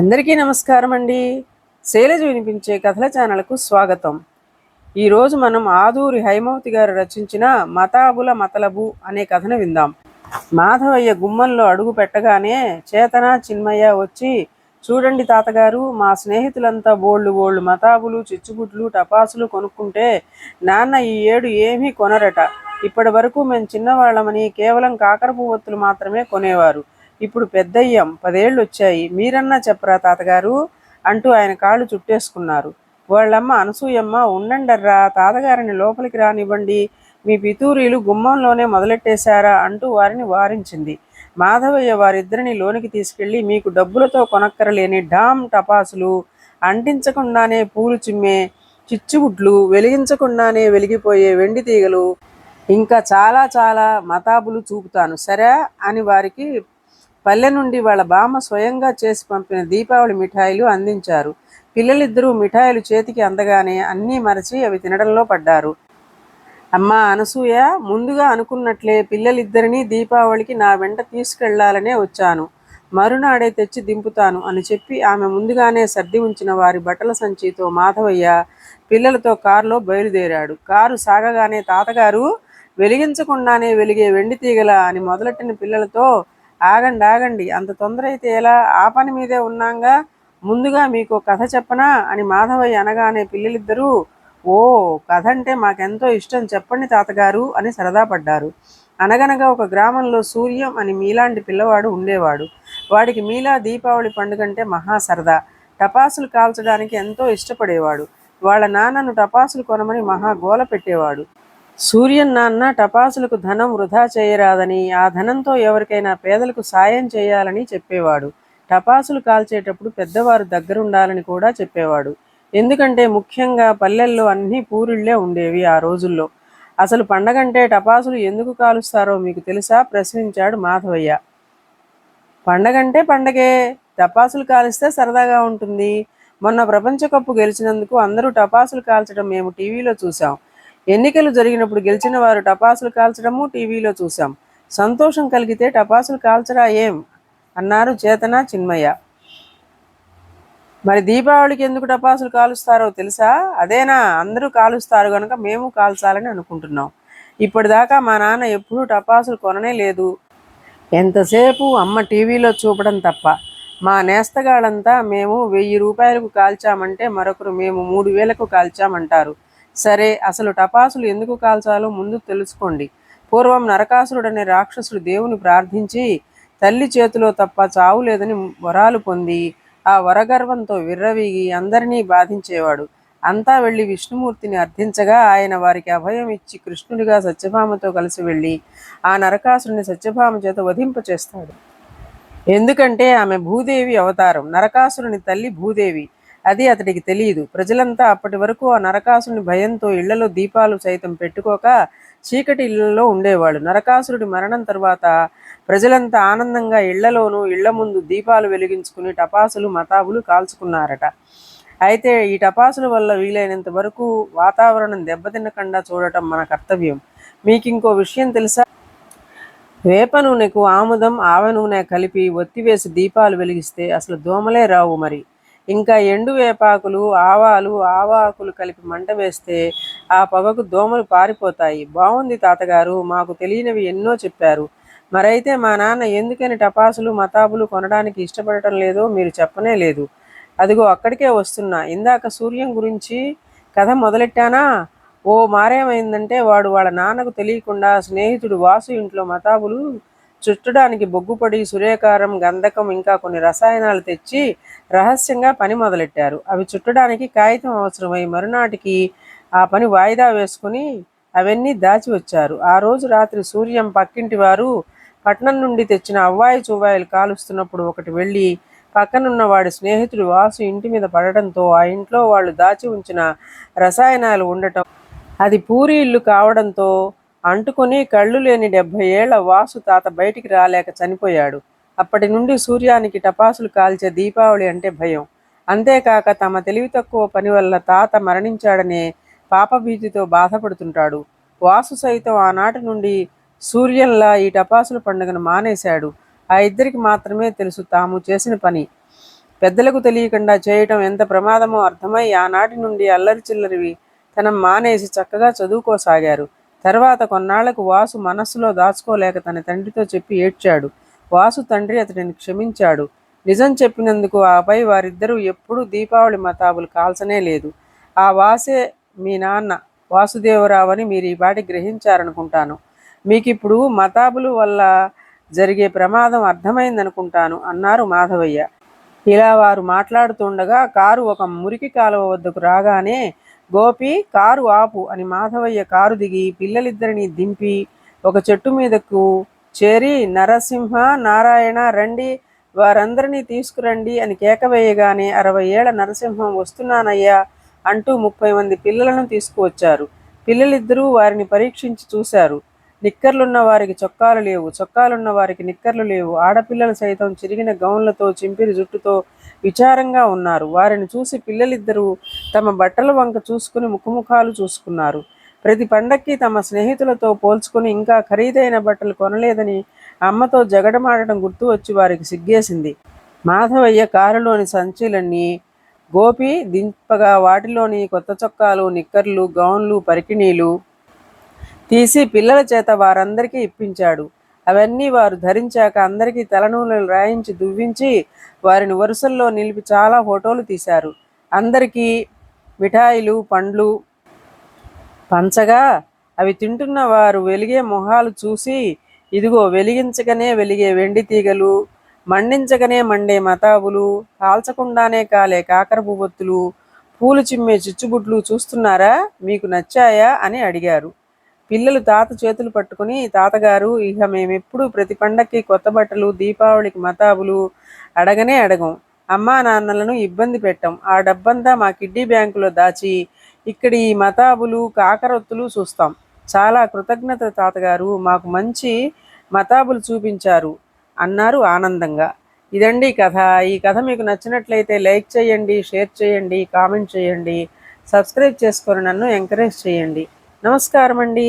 అందరికీ నమస్కారం అండి. శైలజ వినిపించే కథల ఛానల్కు స్వాగతం. ఈరోజు మనం ఆదూరి హైమవతి గారు రచించిన మతాబుల మతలబు అనే కథను విందాం. మాధవయ్య గుమ్మంలో అడుగు పెట్టగానే చేతన చిన్మయ్య వచ్చి చూడండి తాతగారు మా స్నేహితులంతా బోళ్ళు బోళ్ళు మతాబులు చిచ్చుబుడ్లు టపాసులు కొనుక్కుంటే నాన్న ఈ ఏడు ఏమీ కొనరట. ఇప్పటి వరకు మేము చిన్నవాళ్ళమని కేవలం కాకర పువ్వొత్తులు మాత్రమే కొనేవారు. ఇప్పుడు పెద్దయ్యాం పదేళ్ళు వచ్చాయి మీరన్నా చెప్పరా తాతగారు? అంటూ ఆయన కాళ్ళు చుట్టేసుకున్నారు. వాళ్ళమ్మ అనసూయమ్మ ఉండండర్రా తాతగారిని లోపలికి రానివ్వండి మీ పితూరీలు గుమ్మంలోనే మొదలెట్టేశారా అంటూ వారిని వారించింది. మాధవయ్య వారిద్దరిని లోనికి తీసుకెళ్ళి మీకు డబ్బులతో కొనక్కరలేని డామ్ టపాసులు అంటించకుండానే పూలు చిమ్మే చిచ్చుగుడ్లు వెలిగించకుండానే వెలిగిపోయే వెండి తీగలు ఇంకా చాలా చాలా మతాబులు చూపుతాను సరే? అని వారికి పల్లె నుండి వాళ్ళ బామ్మ స్వయంగా చేసి పంపిన దీపావళి మిఠాయిలు అందించారు. పిల్లలిద్దరూ మిఠాయిలు చేతికి అందగానే అన్నీ మరచి అవి తినడంలో పడ్డారు. అమ్మా అనసూయ ముందుగా అనుకున్నట్లే పిల్లలిద్దరినీ దీపావళికి నా వెంట తీసుకెళ్ళాలనే వచ్చాను. మరునాడే తెచ్చి దింపుతాను అని చెప్పి ఆమె ముందుగానే సర్ది ఉంచిన వారి బట్టల సంచితో మాధవయ్య పిల్లలతో కారులో బయలుదేరాడు. కారు సాగగానే తాతగారు వెలిగించకుండానే వెలిగే వెండి తీగల అని మొదలెట్టిన పిల్లలతో ఆగండి ఆగండి. అంత తొందర అయితే ఎలా? ఆ పని మీదే ఉన్నాగా? ముందుగా మీకు కథ చెప్పనా? అని మాధవయ్య అనగానే పిల్లలిద్దరూ ఓ కథ అంటే మాకెంతో ఇష్టం చెప్పండి తాతగారు అని సరదా పడ్డారు. అనగనగా ఒక గ్రామంలో సూర్యం అని మీలాంటి పిల్లవాడు ఉండేవాడు. వాడికి మీలా దీపావళి పండుగంటే మహా సరదా. టపాసులు కాల్చడానికి ఎంతో ఇష్టపడేవాడు. వాళ్ళ నాన్నను టపాసులు కొనమని మహా గోల పెట్టేవాడు. సూర్యన్ నాన్న టపాసులకు ధనం వృధా చేయరాదని ఆ ధనంతో ఎవరికైనా పేదలకు సాయం చేయాలని చెప్పేవాడు. టపాసులు కాల్చేటప్పుడు పెద్దవారు దగ్గరుండాలని కూడా చెప్పేవాడు. ఎందుకంటే ముఖ్యంగా పల్లెల్లో అన్ని పూరిళ్ళే ఉండేవి ఆ రోజుల్లో. అసలు పండగంటే టపాసులు ఎందుకు కాలుస్తారో మీకు తెలుసా? ప్రశ్నించాడు మాధవయ్య. పండగంటే పండగే. టపాసులు కాలిస్తే సరదాగా ఉంటుంది. మొన్న ప్రపంచ కప్పు గెలిచినందుకు అందరూ టపాసులు కాల్చడం మేము టీవీలో చూసాం ఎన్నికలు జరిగినప్పుడు గెలిచిన వారు టపాసులు కాల్చడము టీవీలో చూసాం సంతోషం కలిగితే టపాసులు కాల్చరా ఏం? అన్నారు చేతన చిన్మయ్య. మరి దీపావళికి ఎందుకు టపాసులు కాలుస్తారో తెలుసా? అదేనా? అందరూ కాలుస్తారు కనుక మేము కాల్చాలని అనుకుంటున్నాం. ఇప్పటిదాకా మా నాన్న ఎప్పుడూ టపాసులు కొననే లేదు. ఎంతసేపు అమ్మ టీవీలో చూపడం తప్ప. మా నేస్తగాళ్ళంతా మేము వెయ్యి రూపాయలకు కాల్చామంటే మరొకరు మేము మూడు వేలకు కాల్చామంటారు. సరే అసలు టపాసులు ఎందుకు కాల్చాలో ముందు తెలుసుకోండి. పూర్వం నరకాసురుడనే రాక్షసుడు దేవుని ప్రార్థించి తల్లి చేతిలో తప్ప చావు లేదని వరాలు పొంది ఆ వరగర్వంతో విర్రవీగి అందరినీ బాధించేవాడు. అంతా వెళ్ళి విష్ణుమూర్తిని అర్థించగా ఆయన వారికి అభయం ఇచ్చి కృష్ణుడిగా సత్యభామతో కలిసి వెళ్ళి ఆ నరకాసురుని సత్యభామ చేత వధింపచేస్తాడు ఎందుకంటే ఆమె భూదేవి అవతారం. నరకాసురుని తల్లి భూదేవి. అది అతడికి తెలియదు. ప్రజలంతా అప్పటి వరకు ఆ నరకాసుని భయంతో ఇళ్ళలో దీపాలు సైతం పెట్టుకోక చీకటి ఇళ్ళలో ఉండేవాడు నరకాసురుడి మరణం తర్వాత ప్రజలంతా ఆనందంగా ఇళ్ళలోనూ ఇళ్ళ ముందు దీపాలు వెలిగించుకుని టపాసులు మతాబులు కాల్చుకున్నారట. అయితే ఈ టపాసుల వల్ల వీలైనంత వరకు వాతావరణం దెబ్బతినకుండా చూడటం మన కర్తవ్యం. మీకు ఇంకో విషయం తెలుసా? వేప నూనెకు ఆముదం ఆవ నూనె కలిపి ఒత్తివేసి దీపాలు వెలిగిస్తే అసలు దోమలే రావు మరి. ఇంకా ఎండు వేపాకులు ఆవాలు ఆవాకులు కలిపి మంట వేస్తే ఆ పొగకు దోమలు పారిపోతాయి. బాగుంది తాతగారు మాకు తెలియనివి ఎన్నో చెప్పారు. మరైతే మా నాన్న ఎందుకని టపాసులు మతాబులు కొనడానికి ఇష్టపడటం లేదో మీరు చెప్పనే లేదు. అదిగో అక్కడికే వస్తున్నా. ఇందాక సూర్యం గురించి కథ మొదలెట్టానా? ఓ మారేమైందంటే వాడు వాళ్ళ నాన్నకు తెలియకుండా స్నేహితుడు వాసు ఇంట్లో మతాబులు చుట్టడానికి బొగ్గుపొడి సురేకారం గంధకం ఇంకా కొన్ని రసాయనాలు తెచ్చి రహస్యంగా పని మొదలెట్టారు. అవి చుట్టడానికి కాగితం అవసరమై మరునాటికి ఆ పని వాయిదా వేసుకుని అవన్నీ దాచి వచ్చారు. ఆ రోజు రాత్రి సూర్యం పక్కింటి వారు పట్నం నుండి తెచ్చిన అవ్వాయి చువ్వాయిలు కాలుస్తున్నప్పుడు ఒకటి వెళ్ళి పక్కనున్న వాడి స్నేహితుడు వాసు ఇంటి మీద పడడంతో ఆ ఇంట్లో వాళ్ళు దాచి ఉంచిన రసాయనాలు ఉండటం అది పూరి ఇల్లు కావడంతో అంటుకొని కళ్ళు లేని డెబ్భై ఏళ్ళ వాసు తాత బయటికి రాలేక చనిపోయాడు. అప్పటి నుండి సూర్యానికి టపాసులు కాల్చే దీపావళి అంటే భయం. అంతేకాక తమ తెలివి తక్కువ పని వల్ల తాత మరణించాడనే పాపభీతితో బాధపడుతుంటాడు. వాసు సైతం ఆనాటి నుండి సూర్యంలా ఈ టపాసుల పండుగను మానేశాడు. ఆ ఇద్దరికి మాత్రమే తెలుసు తాము చేసిన పని. పెద్దలకు తెలియకుండా చేయటం ఎంత ప్రమాదమో అర్థమై ఆనాటి నుండి అల్లరి చిల్లరివి తనం మానేసి చక్కగా చదువుకోసాగారు. తర్వాత కొన్నాళ్ళకు వాసు మనస్సులో దాచుకోలేక తన తండ్రితో చెప్పి ఏడ్చాడు. వాసు తండ్రి అతడిని క్షమించాడు. నిజం చెప్పినందుకు ఆపై వారిద్దరూ ఎప్పుడూ దీపావళి మతాబులు కాల్చనే లేదు. ఆ వాసే మీ నాన్న వాసుదేవరావు అని మీరు ఈ పాటి గ్రహించారనుకుంటాను. మీకు ఇప్పుడు మతాబులు వల్ల జరిగే ప్రమాదం అర్థమైందనుకుంటాను అన్నారు మాధవయ్య. ఇలా వారు మాట్లాడుతుండగా కారు ఒక మురికి కాలువ వద్దకు రాగానే గోపి కారు ఆపు అని మాధవయ్య కారు దిగి పిల్లలిద్దరిని దింపి ఒక చెట్టు మీదకు చేరి నరసింహ నారాయణ రండి వారందరినీ తీసుకురండి అని కేకవేయగానే అరవై ఏళ్ళ నరసింహం వస్తున్నానయ్యా అంటూ ముప్పై మంది పిల్లలను తీసుకువచ్చారు. పిల్లలిద్దరూ వారిని పరీక్షించి చూశారు. నిక్కర్లున్న వారికి చొక్కాలు లేవు చొక్కాలున్న వారికి నిక్కర్లు లేవు. ఆడపిల్లలు సైతం చిరిగిన గౌన్లతో చింపిరి జుట్టుతో విచారంగా ఉన్నారు. వారిని చూసి పిల్లలిద్దరూ తమ బట్టల వంక చూసుకుని ముఖముఖాలు చూసుకున్నారు. ప్రతి పండక్కి తమ స్నేహితులతో పోల్చుకుని ఇంకా ఖరీదైన బట్టలు కొనలేదని అమ్మతో జగడమాడటం గుర్తు వచ్చి వారికి సిగ్గేసింది. మాధవయ్య కారులోని సంచులన్నీ గోపి దింపగా వాటిలోని కొత్త చొక్కాలు నిక్కర్లు గౌన్లు పరికిణీలు తీసి పిల్లల చేత వారందరికీ ఇప్పించాడు. అవన్నీ వారు ధరించాక అందరికీ తలనూనెలు రాయించి దువ్వించి వారిని వరుసల్లో నిలిపి చాలా ఫోటోలు తీశారు. అందరికీ మిఠాయిలు పండ్లు పంచగా అవి తింటున్న వారు వెలిగే మొహాలు చూసి ఇదిగో వెలిగించకనే వెలిగే వెండి తీగలు మండించకనే మండే మతాబులు కాల్చకుండానే కాలే కాకర పువ్వొత్తులు పూలు చిమ్మే చిచ్చుబుడ్లు చూస్తున్నారా? మీకు నచ్చాయా? అని అడిగారు. పిల్లలు తాత చేతులు పట్టుకుని తాతగారు ఇక మేమెప్పుడు ప్రతి పండక్కి కొత్త బట్టలు దీపావళికి మతాబులు అడగనే అడగం. అమ్మా నాన్నలను ఇబ్బంది పెట్టం. ఆ డబ్బంతా మా కిడ్డీ బ్యాంకులో దాచి ఇక్కడ ఈ మతాబులు కాకరొత్తులు చూస్తాం. చాలా కృతజ్ఞత తాతగారు మాకు మంచి మతాబులు చూపించారు అన్నారు ఆనందంగా. ఇదండి కథ. ఈ కథ మీకు నచ్చినట్లయితే లైక్ చేయండి షేర్ చేయండి కామెంట్ చేయండి. సబ్స్క్రైబ్ చేసుకొని నన్ను ఎంకరేజ్ చేయండి. నమస్కారం అండి